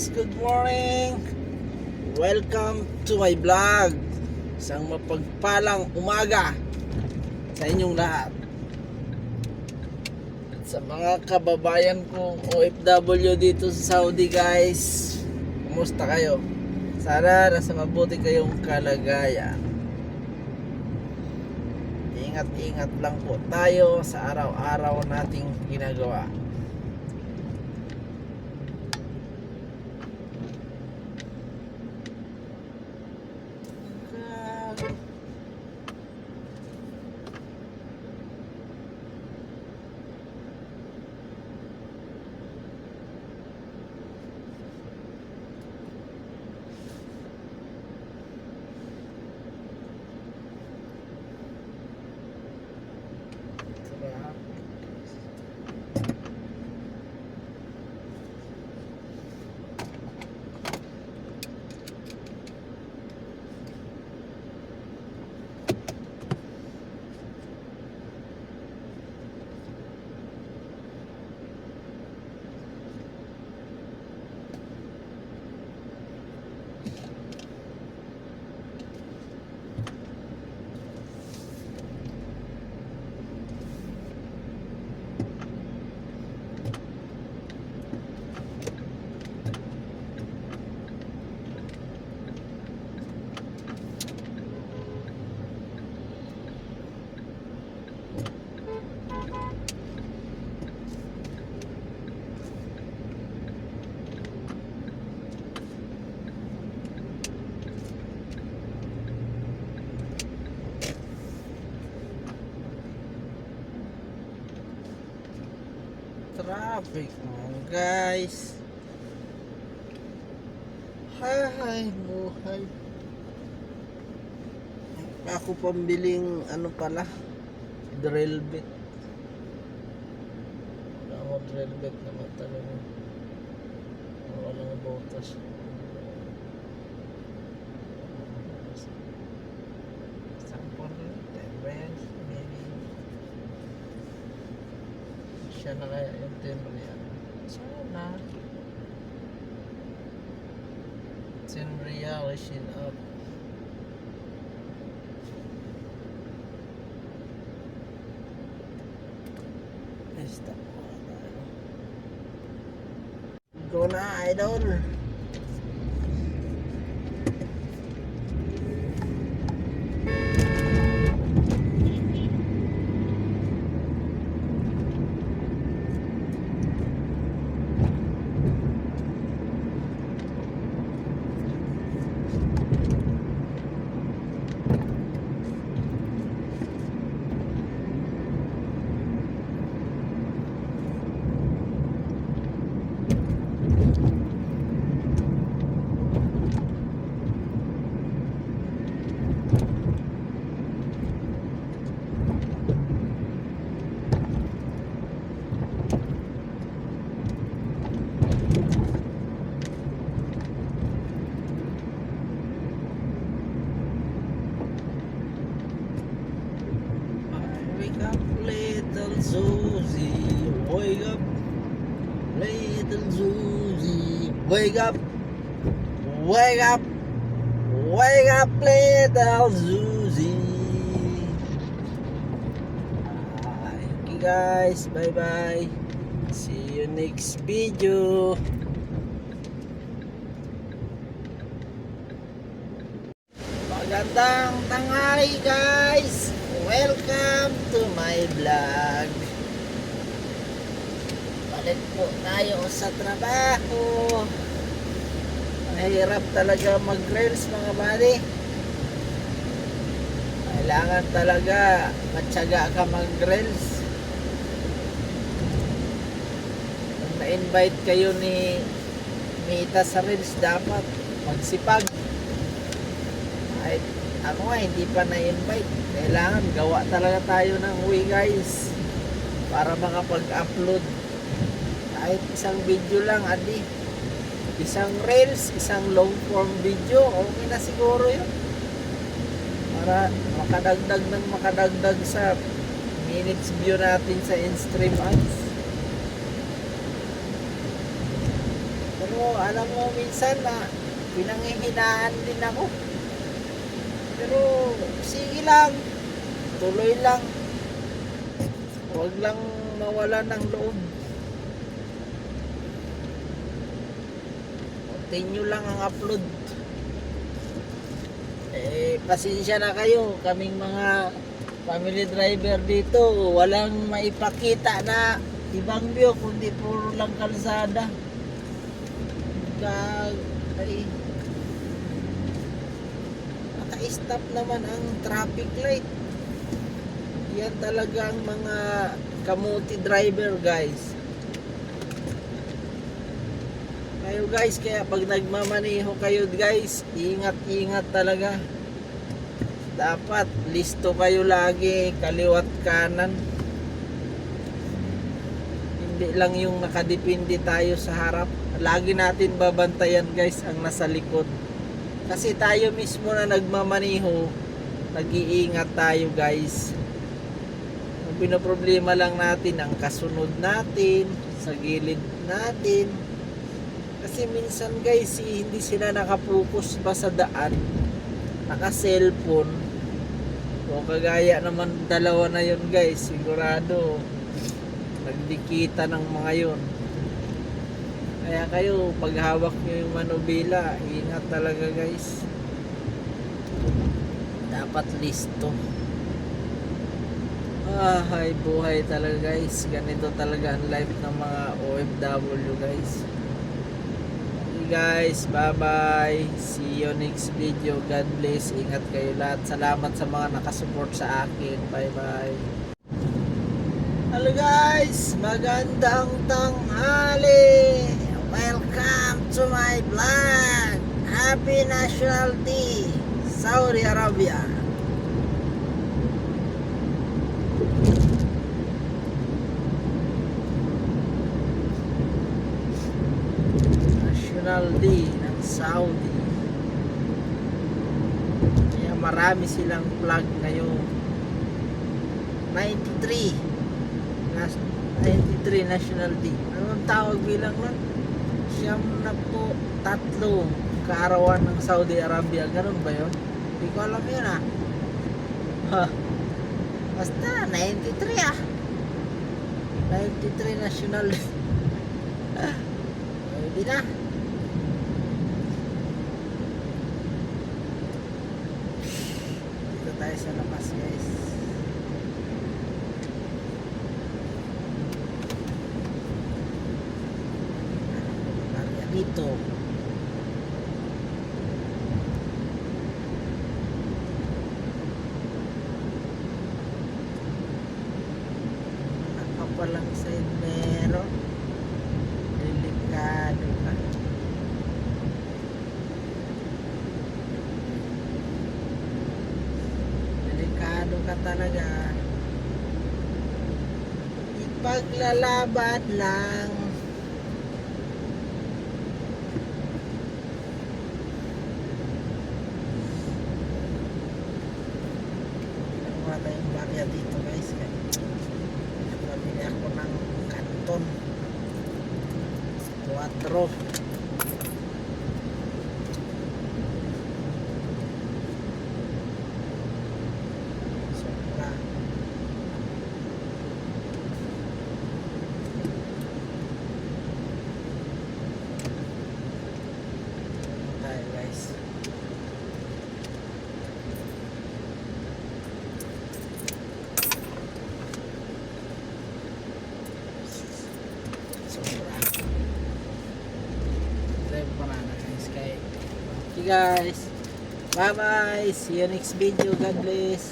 guys, good morning. Welcome to my vlog. Isang mapagpalang umaga sa inyong lahat. At sa mga kababayan kong OFW dito sa Saudi guys, kumusta kayo? Sana nasa mabuti kayong kalagayan. Ingat-ingat lang po tayo sa araw-araw nating ginagawa. Traffic mga guys. Hay, buhay. Ako pambiling ano pala, drill bit. Wala ako drill bit naman talaga. Walang botas. Sampon, Siya na kaya yung 10 real. Sana. 10 real, shin up. Stop. Go na, idol. Wake up, little Susie. Wake up, little Susie. Wake up, wake up, wake up, little Susie. Thank you guys. Bye bye. See you next video. Magandang tanghali guys! Welcome to my vlog. Balik po tayo sa trabaho. Mahirap talaga mag-reels mga buddy. Kailangan talaga matyaga ka mag-reels. Kung na-invite kayo ni Mita sa reels, dapat magsipag kahit ako nga hindi pa na-invite kailangan gawa talaga tayo ng way guys para makapag-upload kahit isang video lang adi isang reels isang long form video okay na siguro yun para makadagdag ng makadagdag sa minutes view natin sa in-stream ads pero alam mo minsan na pinanghihinaan din ako. Pero sige lang, tuloy lang. Huwag lang mawala ng loob. Continue lang ang upload. Eh, pasensya na kayo, kaming mga family driver dito, walang maipakita na ibang view, kundi puro lang kalsada. Gag, ay, naka-stop naman ang traffic light. Yan talagang mga kamuti driver guys. Kayo guys, kaya pag nagmamaneho kayo guys, ingat-ingat talaga. Dapat listo kayo lagi, kaliwat kanan. Hindi lang yung nakadepende tayo sa harap. Lagi natin babantayan guys ang nasa likod. Kasi tayo mismo na nagmamaneho, nag-iingat tayo guys. Ang pinoproblema lang natin ang kasunod natin, sa gilid natin. Kasi minsan guys, eh, hindi sila nakapokus pa sa daan. Naka-cellphone. O kagaya naman dalawa na yun guys, sigurado nagdikita ng mga yun. Kaya kayo, paghawak nyo yung manubila, ingat talaga guys. Dapat listo. Ah, hay buhay talaga guys. Ganito talaga ang life ng mga OFW guys. Guys, bye bye. See you next video. God bless. Ingat kayo lahat. Salamat sa mga nakasupport sa akin. Bye bye. Hello guys, magandang tanghali. Welcome to my vlog. Happy National Day, Saudi Arabia. Day ng Saudi. Kaya marami silang flag ngayon. 93. Nas- 93 National Day. Anong tawag bilang nun? Siyam na po tatlo kaarawan ng Saudi Arabia. Ganun ba yun? Hindi ko alam yun ah. Ha. Basta 93 ah. 93 National Day. Pwede na. Dito tayo sa labas guys. Dito. Nakapalang side meron. Delikado ka. Talaga. Ipaglalaban lang. Nakuha tayong barya dito guys. Pabili ako ng kanton. 4. Sobra. Tayo guys. Sobra. Drive pa na guys. Kaya, okay guys. Bye bye. See you next video. God bless.